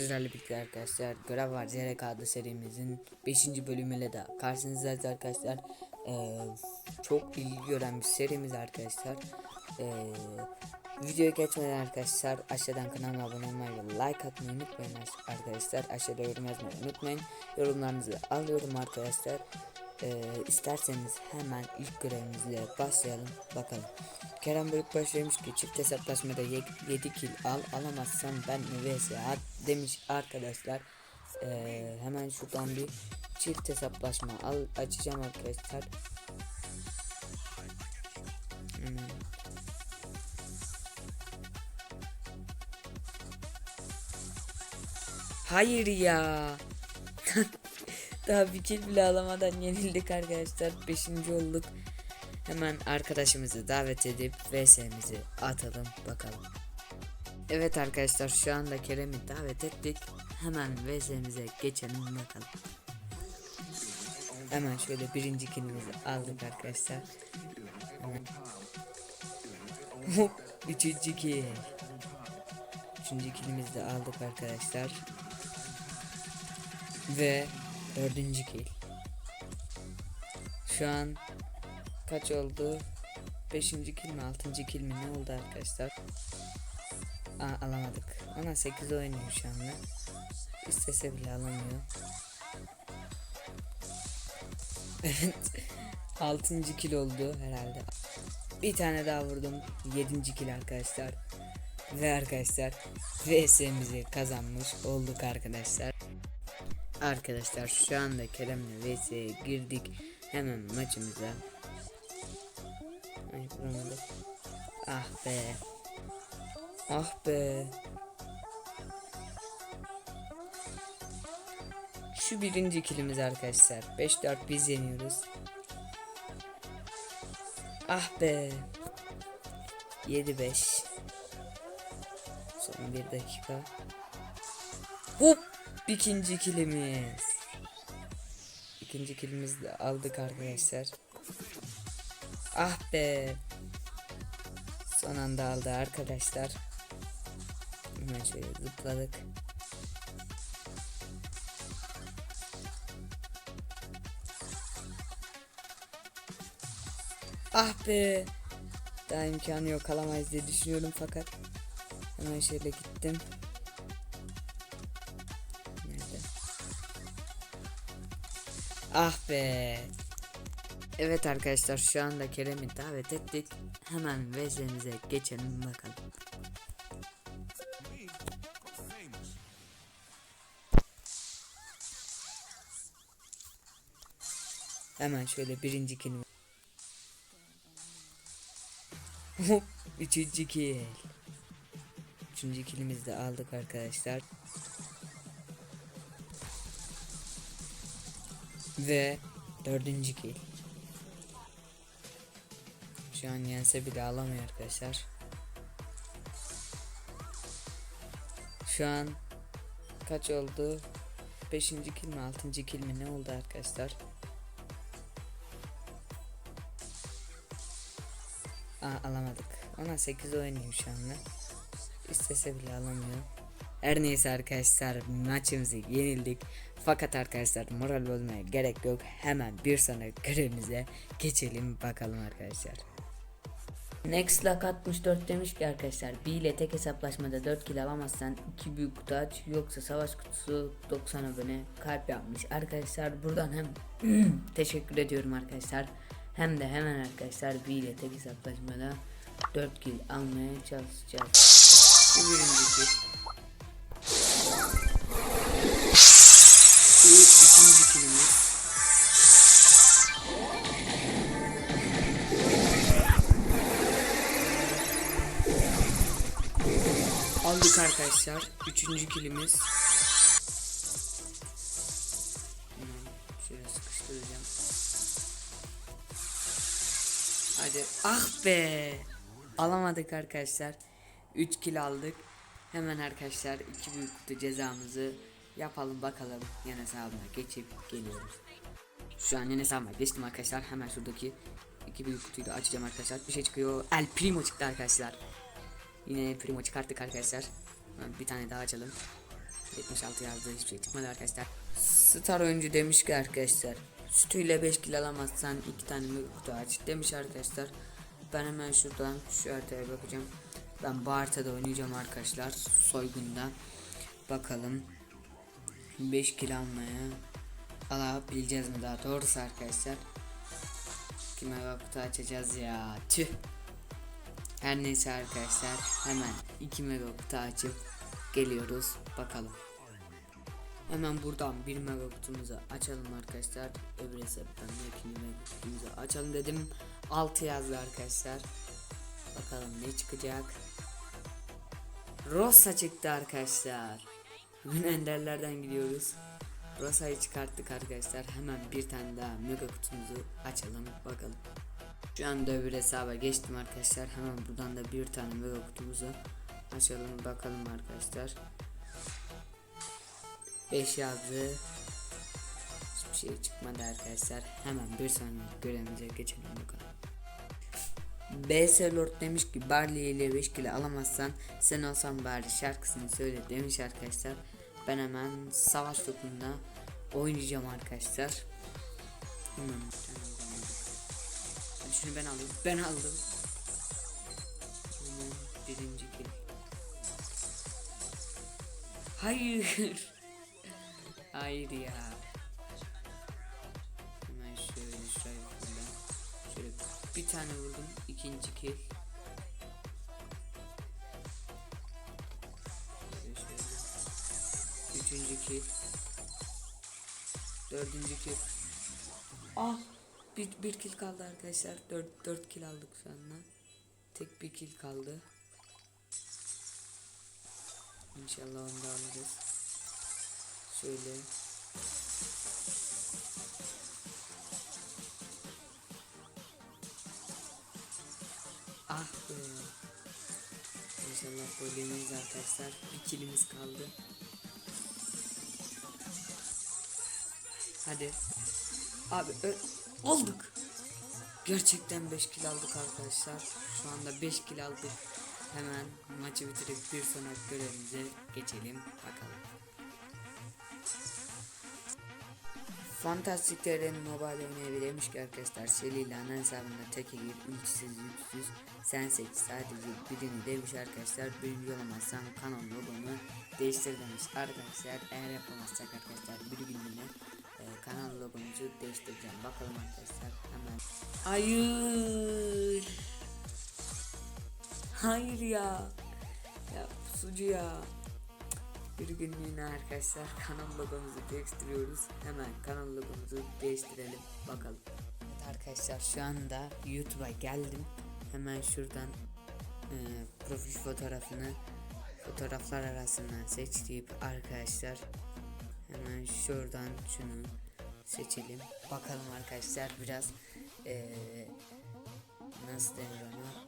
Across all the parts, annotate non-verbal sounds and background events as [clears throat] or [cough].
sizlerle birlikte arkadaşlar. Görev var. ZRK adlı serimizin 5. bölümüyle de karşınızdayız arkadaşlar. Ee, çok ilgi gören bir serimiz arkadaşlar. Ee, videoya geçmeden arkadaşlar aşağıdan kanalıma abone olmayı ve like atmayı unutmayın arkadaşlar. Aşağıda yorum yazmayı unutmayın. Yorumlarınızı alıyorum arkadaşlar. Ee, isterseniz hemen ilk görevimizle başlayalım. Bakalım. Kerem Bölük başlamış ki çift hesaplaşmada 7 kill al. Alamazsan ben at demiş arkadaşlar ee, hemen şuradan bir çift hesaplaşma al açacağım arkadaşlar Hemen. Hayır ya. [laughs] Daha bir kill bile alamadan yenildik arkadaşlar. Beşinci olduk. Hemen arkadaşımızı davet edip VS'mizi atalım bakalım. Evet arkadaşlar şu anda Kerem'i davet ettik. Hemen VS'mize geçelim bakalım. Hemen şöyle birinci killimizi aldık arkadaşlar. Hop, Üçüncü kill. Üçüncü killimizi de aldık arkadaşlar. Ve dördüncü kill. Şu an kaç oldu? Beşinci kill mi altıncı kill mi ne oldu arkadaşlar? Aa, alamadık. Ona 8 oynuyor şu anda. İstese bile alamıyor. Evet. [laughs] 6. kill oldu herhalde. Bir tane daha vurdum. 7. kill arkadaşlar. Ve arkadaşlar VS'mizi kazanmış olduk arkadaşlar. Arkadaşlar şu anda Kerem'le VS'ye girdik. Hemen maçımıza. Ay vuramadım. Ah be. Ah be. Şu birinci kilimiz arkadaşlar. 5-4 biz yeniyoruz. Ah be. 7-5. Son bir dakika. Hop. ikinci kilimiz. İkinci kilimizi de aldık arkadaşlar. Ah be. Son anda aldı arkadaşlar. Hemen şöyle zıpladık. Ah be. Daha imkanı yok alamayız diye düşünüyorum fakat. Hemen şöyle gittim. Nerede? Ah be. Evet arkadaşlar şu anda Kerem'i davet ettik. Hemen VS'mize geçelim bakalım. Hemen şöyle birinci kelime. Hop, Üçüncü kill. Üçüncü killimizi de aldık arkadaşlar. Ve dördüncü kill. Şu an yense bile alamıyor arkadaşlar. Şu an kaç oldu? Beşinci kill mi altıncı kill mi ne oldu arkadaşlar? Aa, alamadık. Ona 8 oynuyor şu anda. İstese bile alamıyor. Her neyse arkadaşlar maçımızı yenildik. Fakat arkadaşlar moral bozmaya gerek yok. Hemen bir sonraki görevimize geçelim bakalım arkadaşlar. Next Luck 64 demiş ki arkadaşlar bir ile tek hesaplaşmada 4 kill alamazsan 2 büyük kutu aç yoksa savaş kutusu 90 abone kalp yapmış. Arkadaşlar buradan hem [clears throat] teşekkür ediyorum arkadaşlar. Hem de hemen arkadaşlar bir ile tek hesaplaşmada 4 kill almaya çalışacağız. Birinci kill. Bu ikinci killimiz. Aldık arkadaşlar. Üçüncü kilimiz. Hadi. Ah be. Alamadık arkadaşlar. 3 kill aldık. Hemen arkadaşlar iki büyük kutu cezamızı yapalım bakalım. Yan hesabına geçip geliyoruz. Şu an yan hesabıma geçtim arkadaşlar. Hemen şuradaki iki büyük kutuyu da açacağım arkadaşlar. Bir şey çıkıyor. El Primo çıktı arkadaşlar. Yine Primo çıkarttık arkadaşlar. Bir tane daha açalım. 76 yazdı hiçbir şey çıkmadı arkadaşlar. Star oyuncu demiş ki arkadaşlar. Sütüyle 5 kilo alamazsan 2 tane mega kutu aç demiş arkadaşlar. Ben hemen şuradan şu haritaya bakacağım. Ben bu haritada oynayacağım arkadaşlar. Soygunda. Bakalım. 5 kilo almaya alabileceğiz mi daha doğrusu arkadaşlar. Kime kutu açacağız ya. Tüh. Her neyse arkadaşlar hemen 2 mega kutu açıp geliyoruz bakalım. Hemen buradan bir mega kutumuzu açalım arkadaşlar. Öbür hesaptan ikinci mega kutumuzu açalım dedim. 6 yazdı arkadaşlar. Bakalım ne çıkacak. Rosa çıktı arkadaşlar. Bugün enderlerden gidiyoruz. Rosa'yı çıkarttık arkadaşlar. Hemen bir tane daha mega kutumuzu açalım bakalım. Şu anda öbür hesaba geçtim arkadaşlar. Hemen buradan da bir tane mega kutumuzu açalım bakalım arkadaşlar. 5 yazdı. Hiçbir şey çıkmadı arkadaşlar. Hemen bir sonraki görevimize geçelim bakalım. BS Lord demiş ki Barley ile 5 kilo alamazsan sen olsan bari şarkısını söyle demiş arkadaşlar. Ben hemen savaş topunda oynayacağım arkadaşlar. Hemen. Ben şunu ben alayım. Ben aldım. Hemen birinci kill. Hayır. Hayır ya. Hemen şöyle buradan. Şöyle bir tane vurdum. ikinci kill. Şöyle şöyle. Üçüncü kill. Dördüncü kill. Ah! Bir, bir kill kaldı arkadaşlar. Dört, dört kill aldık şu. Tek bir kill kaldı. İnşallah onu da alırız. Şöyle. Ah be. İnşallah böyleyiz arkadaşlar. Bir kilimiz kaldı. Hadi. Abi olduk. Gerçekten 5 kill aldık arkadaşlar. Şu anda 5 kill aldık. Hemen maçı bitirip bir sonraki görevimize geçelim. Bakalım. Fantastik TR'nin mobile oynayabilirmiş ki arkadaşlar Şeli ana hesabında tek gir ultisiz yüksüz sen seç sadece birini demiş arkadaşlar. Birinci olamazsan kanal logomu değiştir demiş. Arkadaşlar eğer yapamazsak arkadaşlar bir günlüğüne e, kanal logomuzu değiştireceğim. Bakalım arkadaşlar hemen. Hayır! Hayır ya! Ya sucu ya bir günlüğüne arkadaşlar kanal logomuzu değiştiriyoruz. Hemen kanal logomuzu değiştirelim bakalım. Evet arkadaşlar şu anda YouTube'a geldim. Hemen şuradan e, profil fotoğrafını fotoğraflar arasından seç arkadaşlar hemen şuradan şunu seçelim. Bakalım arkadaşlar biraz e, nasıl denir ona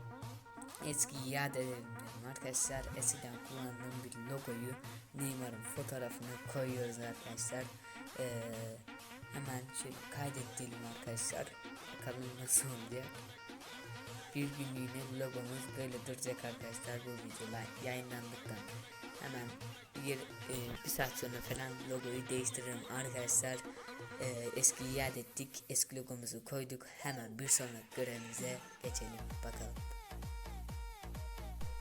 eski iade edelim arkadaşlar. Eskiden kullandığım bir logoyu Neymar'ın fotoğrafını koyuyoruz arkadaşlar. Ee, hemen şöyle kaydet diyelim arkadaşlar. Bakalım nasıl olacak. Bir günlüğüne logomuz böyle duracak arkadaşlar bu videolar yayınlandıktan. Hemen bir, e, bir saat sonra falan logoyu değiştiririm arkadaşlar. Ee, eski iade ettik. Eski logomuzu koyduk. Hemen bir sonraki görevimize geçelim. Bakalım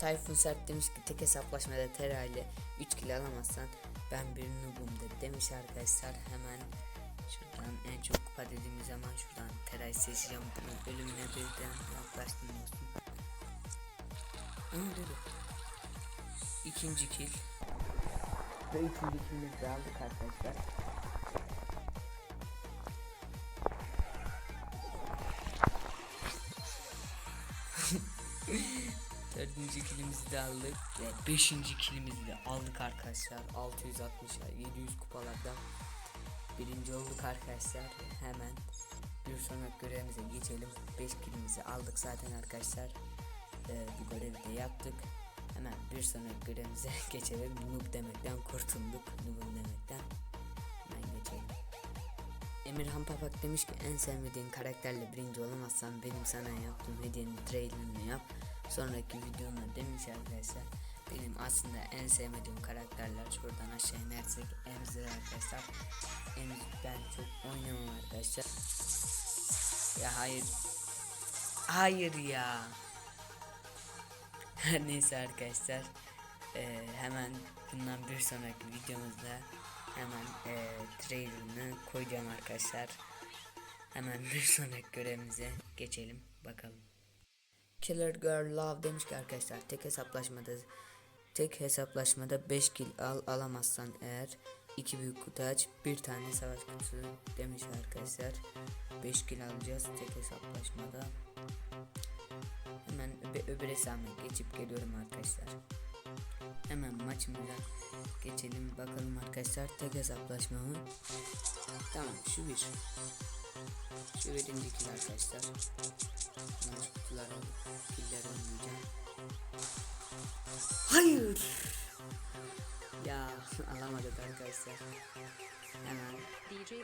Tayfun Sert demiş ki tek hesaplaşmada Tera ile 3 kilo alamazsan ben bir noobum dedi demiş arkadaşlar. Hemen şuradan en çok kupa dediğimiz zaman şuradan Tera'yı seçeceğim. Bunu bölümüne birden yaklaştım dostum. Aa dedi kill. Ve üçüncü killimizi aldık arkadaşlar Dördüncü kilimizi de aldık. Ve beşinci kilimizi de aldık arkadaşlar. 660 700 kupalardan birinci olduk arkadaşlar. Hemen bir sonraki görevimize geçelim. 5 kilimizi aldık zaten arkadaşlar. Ee, bu görevi de yaptık. Hemen bir sonraki görevimize [laughs] geçelim. Noob demekten kurtulduk. Noob'um demekten. Hemen geçelim. Emirhan Papak demiş ki en sevmediğin karakterle birinci olamazsan benim sana yaptığım hediyenin trailerını yap sonraki videomda demiş arkadaşlar. benim aslında en sevmediğim karakterler şuradan aşağı inersek Emzer arkadaşlar. Emzer ben çok oynamam arkadaşlar. Ya hayır. Hayır ya. [laughs] Her neyse arkadaşlar. Eee, hemen bundan bir sonraki videomuzda hemen eee trailerını koyacağım arkadaşlar. Hemen bir sonraki görevimize geçelim bakalım. Killer Girl Love demiş ki arkadaşlar tek hesaplaşmada tek hesaplaşmada 5 kill al alamazsan eğer iki büyük kutu aç bir tane savaş kutusu demiş arkadaşlar. 5 kill alacağız tek hesaplaşmada. Hemen öbe- öbür hesabıma geçip geliyorum arkadaşlar. Hemen maçımıza geçelim bakalım arkadaşlar tek hesaplaşma mı? Tamam şu bir kill arkadaşlar. Hemen şu kutuları alıp killeri oynayacağım Hayır! Ya [laughs] alamadık arkadaşlar. Hemen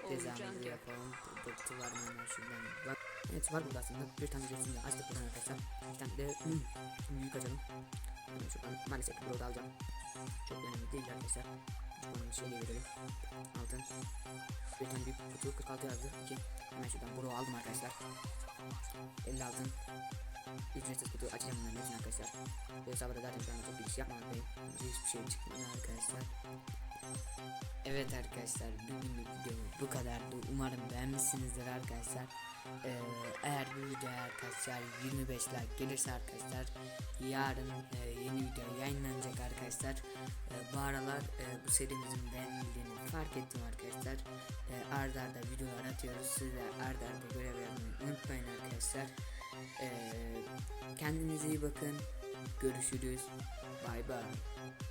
cezamızı yapalım. Burada kutu var mı hemen şuradan bak Evet var burada aslında. Bir tane de açtık buradan arkadaşlar. Bir tane de hmm, büyük açalım maalesef burada alacağım. Çok önemli değil arkadaşlar Bunu şöyle verelim Altın. Bir tane büyük kutu 46 yazdı. 2 Hemen şuradan bro aldım arkadaşlar. 50 altın. Ücretsiz kutu açacağım bunların hepsini arkadaşlar. Bu hesabı da zaten şu anda çok giriş yapmamaktayım Hiçbir şey çıkmıyor arkadaşlar. Evet arkadaşlar bugünlük video bu kadardı. Umarım beğenmişsinizdir arkadaşlar. Ee, eğer bu video arkadaşlar 25 like gelirse arkadaşlar yarın e, yeni video yayınlanacak arkadaşlar. Ee, bu aralar e, bu serimizin beğenildiğini fark ettim arkadaşlar. Ee, arda arda videolar atıyoruz. Siz de arda arda görev unutmayın arkadaşlar. Ee, kendinize iyi bakın. Görüşürüz. Bay bay.